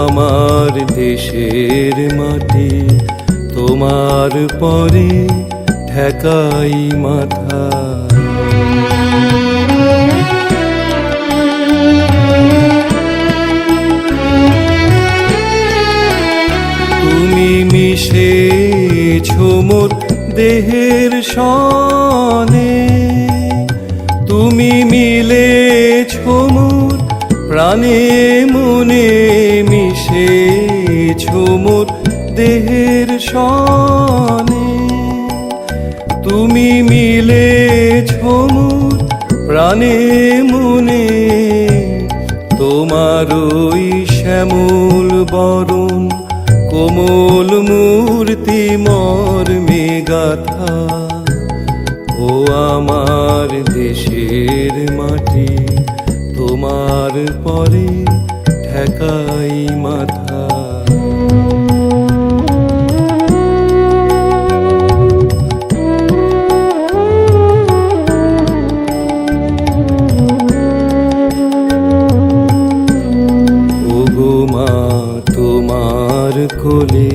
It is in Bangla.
আমার দেশের মাটি, তোমার পরে ঠেকাই মাথা। তুমি দেহের সনে, তুমি মিলে মোর প্রাণে মনে মোর দেহের সনে। তুমি মিলে মোর প্রাণে মনে। তোমার ওই শ্যামল বরণ, কোমল মূর্তি মর মেগাথা ও আমার দেশের মাটি, তোমার পরে ঠেকাই মাথা। মা তোমার কোলে